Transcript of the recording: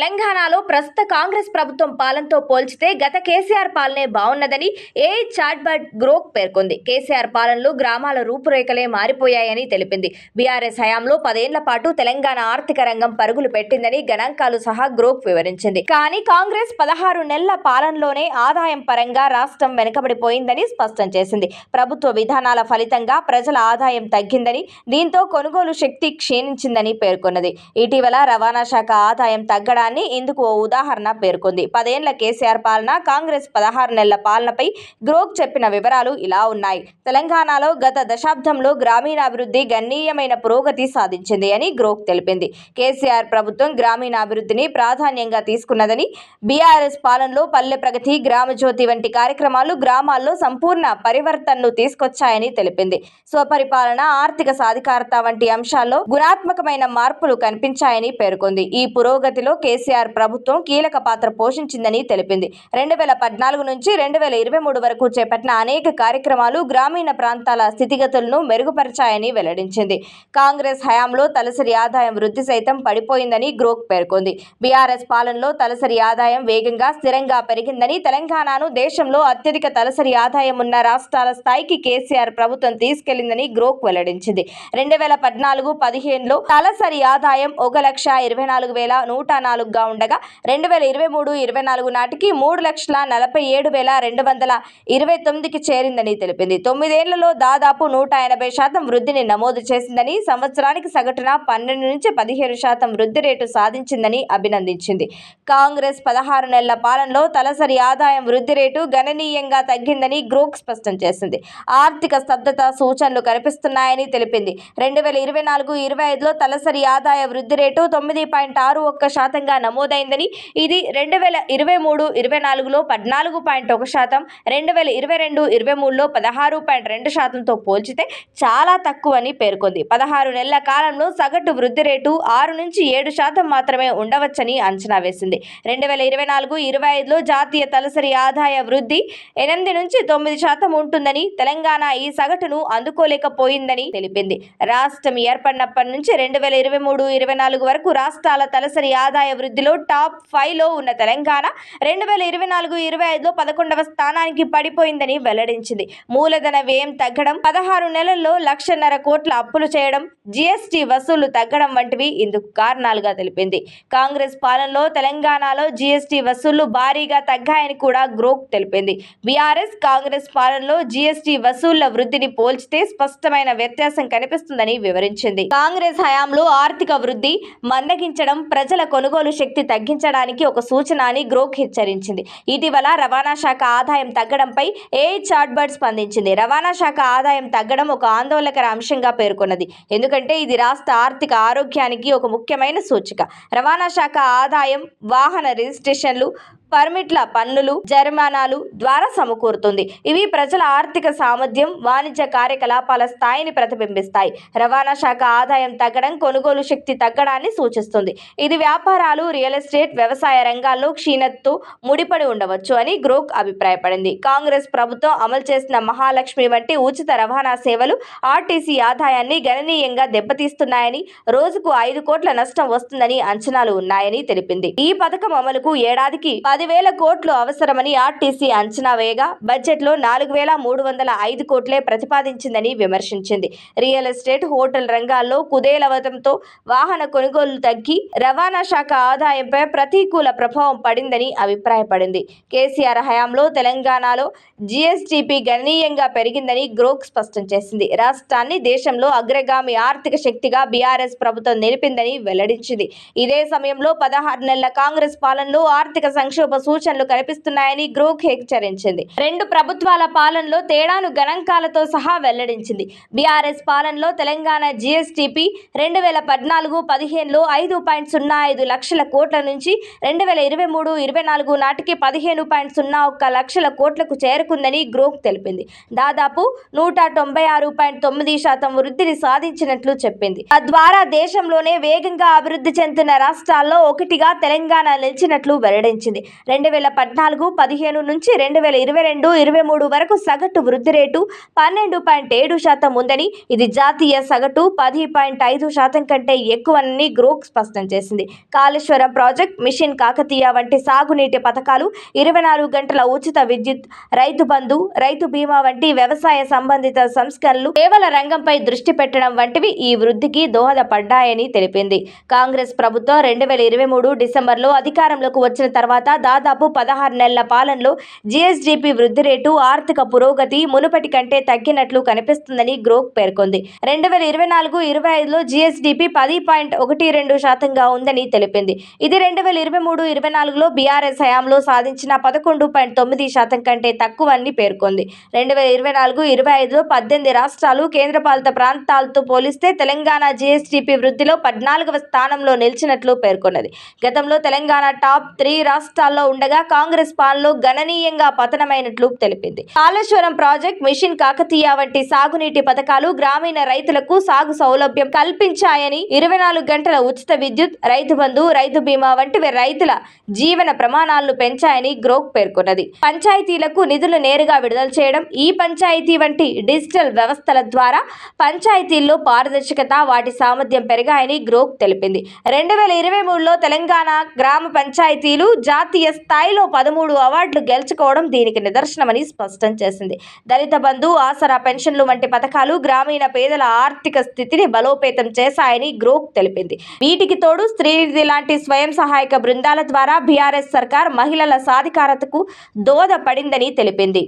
తెలంగాణలో ప్రస్తుత కాంగ్రెస్ ప్రభుత్వం పాలనతో పోల్చితే గత కేసీఆర్ పాలనే బాగున్నదని ఏ చాట్బర్డ్ గ్రోక్ పేర్కొంది. కేసీఆర్ పాలనలో గ్రామాల రూపురేఖలే మారిపోయాయని తెలిపింది. బీఆర్ఎస్ హయాంలో పదేళ్ళ పాటు తెలంగాణ ఆర్థిక రంగం పరుగులు పెట్టిందని గణాంకాలు సహా గ్రోక్ వివరించింది. కానీ కాంగ్రెస్ పదహారు నెలల పాలనలోనే ఆదాయం పరంగా రాష్ట్రం వెనుకబడిపోయిందని స్పష్టం చేసింది. ప్రభుత్వ విధానాల ఫలితంగా ప్రజల ఆదాయం తగ్గిందని దీంతో కొనుగోలు శక్తి క్షీణించిందని పేర్కొన్నది. ఇటీవల రవాణా శాఖ ఆదాయం తగ్గడానికి తగ్గడాన్ని ఇందుకు ఓ ఉదాహరణ పేర్కొంది. పదేళ్ళ కేసీఆర్ పాలన కాంగ్రెస్ పదహారు నెలల పాలనపై గ్రోక్ చెప్పిన వివరాలు ఇలా ఉన్నాయి. తెలంగాణలో గత దశాబ్దంలో గ్రామీణాభివృద్ధి గణనీయమైన పురోగతి సాధించింది అని గ్రోక్ తెలిపింది. కేసీఆర్ ప్రభుత్వం గ్రామీణాభివృద్ధిని ప్రాధాన్యంగా తీసుకున్నదని బీఆర్ఎస్ పాలనలో పల్లె ప్రగతి గ్రామజ్యోతి వంటి కార్యక్రమాలు గ్రామాల్లో సంపూర్ణ పరివర్తనను తీసుకొచ్చాయని తెలిపింది. స్వపరిపాలన ఆర్థిక సాధికారత వంటి అంశాల్లో గుణాత్మకమైన మార్పులు కనిపించాయని పేర్కొంది. ఈ పురోగతిలో కేసీఆర్ ప్రభుత్వం కీలక పాత్ర పోషించిందని తెలిపింది. రెండు వేల పద్నాలుగు నుంచి రెండు వేల ఇరవై మూడు వరకు చేపట్టిన అనేక కార్యక్రమాలు గ్రామీణ ప్రాంతాల స్థితిగతులను మెరుగుపరిచాయని వెల్లడించింది. కాంగ్రెస్ హయాంలో తలసరి ఆదాయం వృద్ధి సైతం పడిపోయిందని గ్రోక్ పేర్కొంది. బీఆర్ఎస్ పాలనలో తలసరి ఆదాయం వేగంగా స్థిరంగా పెరిగిందని తెలంగాణను దేశంలో అత్యధిక తలసరి ఆదాయం ఉన్న రాష్ట్రాల స్థాయికి కేసీఆర్ ప్రభుత్వం తీసుకెళ్ళిందని గ్రోక్ వెల్లడించింది. రెండు వేల పద్నాలుగు పదిహేనులో తలసరి ఆదాయం ఒక లక్ష ఇరవై నాలుగు వేల నూట నాలుగు నాలుగుగా ఉండగా రెండు వేల ఇరవై మూడు ఇరవై నాలుగు నాటికి మూడు లక్షల నలభై ఏడు వేల రెండు వందల ఇరవై తొమ్మిదికి చేరిందని తెలిపింది. తొమ్మిదేళ్ళలో దాదాపు నూట ఎనభై శాతం వృద్ధిని నమోదు చేసిందని సంవత్సరానికి సగటున పన్నెండు నుంచి పదిహేను శాతం వృద్ధి రేటు సాధించిందని అభినందించింది. కాంగ్రెస్ పదహారు నెలల పాలనలో తలసరి ఆదాయం వృద్ధి రేటు గణనీయంగా తగ్గిందని గ్రోక్ స్పష్టం చేసింది. ఆర్థిక స్తబ్దత సూచనలు కనిపిస్తున్నాయని తెలిపింది. రెండు వేల ఇరవై నాలుగు ఇరవై ఐదులో తలసరి ఆదాయ వృద్ధి రేటు తొమ్మిది పాయింట్ ఆరు ఒక్క శాతంగా నమోదైందని. ఇది రెండు వేల ఇరవై మూడు ఇరవై నాలుగులో పద్నాలుగు పాయింట్ ఒక శాతం రెండు వేల ఇరవై రెండు ఇరవై మూడులో పదహారు పాయింట్ రెండు శాతంతో పోల్చితే చాలా తక్కువని పేర్కొంది. పదహారు నెలల కాలంలో సగటు వృద్ధి రేటు ఆరు నుంచి ఏడు శాతం మాత్రమే ఉండవచ్చని అంచనా వేసింది. రెండు వేల ఇరవై నాలుగు ఇరవై ఐదులో జాతీయ తలసరి ఆదాయ వృద్ధి ఎనిమిది నుంచి తొమ్మిది శాతం ఉంటుందని తెలంగాణ ఈ సగటును అందుకోలేకపోయిందని తెలిపింది. రాష్ట్రం ఏర్పడినప్పటి నుంచి రెండు వేల ఇరవై మూడు ఇరవై నాలుగు వరకు రాష్ట్రాల తలసరి ఆదాయ వృద్ధిలో టాప్ ఫైవ్లో ఉన్న తెలంగాణ రెండు వేల ఇరవై నాలుగు ఇరవై ఐదులో పదకొండవ స్థానానికి పడిపోయిందని వెల్లడించింది. మూలధన వ్యయం తగ్గడం పదహారు నెలల్లో లక్షన్నర కోట్ల అప్పులు చేయడం జీఎస్టీ వసూలు తగ్గడం వంటివి ఇందుకు కారణాలుగా తెలిపింది. కాంగ్రెస్ పాలనలో తెలంగాణలో జీఎస్టీ వసూళ్ళు భారీగా తగ్గాయని కూడా గ్రోక్ తెలిపింది. బీఆర్ఎస్ కాంగ్రెస్ పాలనలో జీఎస్టీ వసూళ్ళ వృద్ధిని పోల్చితే స్పష్టమైన వ్యత్యాసం కనిపిస్తుందని వివరించింది. కాంగ్రెస్ హయాంలో ఆర్థిక వృద్ధి మందగించడం ప్రజల కొనుగోలు శక్తి తగ్గించడానికి ఒక సూచన అని గ్రోక్ హెచ్చరించింది. ఇటీవల రవాణా శాఖ ఆదాయం తగ్గడంపై ఏ చాట్బర్డ్ స్పందించింది. రవాణా శాఖ ఆదాయం తగ్గడం ఒక ఆందోళనకర అంశంగా పేర్కొన్నది. ఎందుకంటే ఇది రాష్ట్ర ఆర్థిక ఆరోగ్యానికి ఒక ముఖ్యమైన సూచిక. రవాణా శాఖ ఆదాయం వాహన రిజిస్ట్రేషన్లు పర్మిట్ల పన్నులు జరిమానాలు ద్వారా సమకూరుతుంది. ఇవి ప్రజల ఆర్థిక సామర్థ్యం వాణిజ్య కార్యకలాపాల స్థాయిని ప్రతిబింబిస్తాయి. రవాణా శాఖ ఆదాయం తగ్గడం కొనుగోలు శక్తి తగ్గడాన్ని సూచిస్తుంది. ఇది వ్యాపారాలు రియల్ ఎస్టేట్ వ్యవసాయ రంగాల్లో క్షీణతతో ముడిపడి ఉండవచ్చు అని గ్రోక్ అభిప్రాయపడింది. కాంగ్రెస్ ప్రభుత్వం అమలు చేసిన మహాలక్ష్మి వంటి ఉచిత రవాణా సేవలు ఆర్టీసీ ఆదాయాన్ని గణనీయంగా దెబ్బతీస్తున్నాయని రోజుకు ఐదు కోట్ల నష్టం వస్తుందని అంచనాలు ఉన్నాయని తెలిపింది. ఈ పథకం అమలుకు ఏడాదికి పది పదివేల కోట్లు అవసరమని ఆర్టీసీ అంచనా వేయగా బడ్జెట్లో నాలుగు వేల మూడు వందల ఐదు కోట్లే ప్రతిపాదించిందని విమర్శించింది. రియల్ ఎస్టేట్ హోటల్ రంగాల్లో కుదేలవతంతో వాహన కొనుగోలు తగ్గి రవాణా శాఖ ఆదాయంపై ప్రతికూల ప్రభావం పడిందని అభిప్రాయపడింది. కేసీఆర్ హయాంలో తెలంగాణలో జీఎస్టీపీ గణనీయంగా పెరిగిందని గ్రోక్ స్పష్టం చేసింది. రాష్ట్రాన్ని దేశంలో అగ్రగామి ఆర్థిక శక్తిగా బీఆర్ఎస్ ప్రభుత్వం నిలిపిందని వెల్లడించింది. ఇదే సమయంలో పదహారు నెలల కాంగ్రెస్ పాలనలో ఆర్థిక సంక్షోభం సూచనలు కనిపిస్తున్నాయని గ్రోక్ హెచ్చరించింది. రెండు ప్రభుత్వాల పాలనలో తేడాను గణాంకాలతో సహా వెల్లడించింది. బీఆర్ఎస్ పాలనలో తెలంగాణ జీఎస్టీపీ రెండు వేల పద్నాలుగు పదిహేనులో ఐదు పాయింట్ సున్నా ఐదు లక్షల కోట్ల నుంచి రెండు వేల ఇరవై మూడు ఇరవై నాలుగు నాటికి పదిహేను పాయింట్ సున్నా ఒక్క లక్షల కోట్లకు చేరుకుందని గ్రోక్ తెలిపింది. దాదాపు నూట తొంభై ఆరు పాయింట్ తొమ్మిది శాతం వృద్ధిని సాధించినట్లు చెప్పింది. తద్వారా దేశంలోనే వేగంగా అభివృద్ధి చెందుతున్న రాష్ట్రాల్లో ఒకటిగా తెలంగాణ నిలిచినట్లు వెల్లడించింది. రెండు వేల పద్నాలుగు పదిహేను నుంచి రెండు వేల ఇరవై రెండు ఇరవై మూడు వరకు సగటు వృద్ధి రేటు పన్నెండు పాయింట్ ఏడు శాతం ఉందని ఇది జాతీయ సగటు పది పాయింట్ ఐదు శాతం కంటే ఎక్కువని గ్రోక్ స్పష్టం చేసింది. కాళేశ్వరం ప్రాజెక్ట్ మిషన్ కాకతీయ వంటి సాగునీటి పథకాలు ఇరవై నాలుగు గంటల ఉచిత విద్యుత్ రైతు బంధు రైతు బీమా వంటి వ్యవసాయ సంబంధిత సంస్కరణలు కేవల రంగంపై దృష్టి పెట్టడం వంటివి ఈ వృద్ధికి దోహదపడ్డాయని తెలిపింది. కాంగ్రెస్ ప్రభుత్వం రెండు వేల ఇరవై మూడు డిసెంబర్లో అధికారంలోకి వచ్చిన తర్వాత దాదాపు పదహారు నెలల పాలనలో జీఎస్డీపీ వృద్ధి రేటు ఆర్థిక పురోగతి మునుపటి కంటే తగ్గినట్లు కనిపిస్తుందని గ్రోక్ పేర్కొంది. రెండు వేల ఇరవై నాలుగు ఇరవై ఐదులో జీఎస్డీపీ పది పాయింట్ ఒకటి రెండు శాతంగా ఉందని తెలిపింది. ఇది రెండు వేల ఇరవై మూడు ఇరవై నాలుగులో బీఆర్ఎస్ హయాంలో సాధించిన పదకొండు పాయింట్ తొమ్మిది శాతం కంటే తక్కువని పేర్కొంది. రెండు వేల ఇరవై నాలుగు ఇరవై ఐదులో పద్దెనిమిది రాష్ట్రాలు కేంద్రపాలిత ప్రాంతాలతో పోలిస్తే తెలంగాణ జీఎస్డీపీ వృద్ధిలో పద్నాలుగవ స్థానంలో నిలిచినట్లు పేర్కొన్నది. గతంలో తెలంగాణ టాప్ త్రీ రాష్ట్రాల్లో ఉండగా కాంగ్రెస్ పాలనలో గణనీయంగా పతనమైనట్లు తెలిపింది. కాళేశ్వరం ప్రాజెక్ట్ మిషన్ కాకతీయ వంటి సాగునీటి పథకాలు గ్రామీణ రైతులకు సాగు సౌలభ్యం కల్పించాయని ఇరవై నాలుగు గంటల ఉచిత విద్యుత్ రైతు బంధు రైతు బీమా వంటివి రైతుల జీవన ప్రమాణాలను పెంచాయని గ్రోక్ పేర్కొన్నది. పంచాయతీలకు నిధులు నేరుగా విడుదల చేయడం ఈ పంచాయతీ వంటి డిజిటల్ వ్యవస్థల ద్వారా పంచాయతీల్లో పారదర్శకత వాటి సామర్థ్యం పెరిగాయని గ్రోక్ తెలిపింది. రెండు వేల ఇరవై మూడులో తెలంగాణ గ్రామ పంచాయతీలు జాతీయ స్థాయిలో పదమూడు అవార్డులు గెలుచుకోవడం దీనికి నిదర్శనమని స్పష్టం చేసింది. దళిత బంధు ఆసరా పెన్షన్లు వంటి పథకాలు గ్రామీణ పేదల ఆర్థిక స్థితిని బలోపేతం చేశాయని గ్రోక్ తెలిపింది. వీటికి తోడు స్త్రీనిధి లాంటి స్వయం సహాయక బృందాల ద్వారా బీఆర్ఎస్ సర్కార్ మహిళల సాధికారతకు దోహదపడిందని తెలిపింది.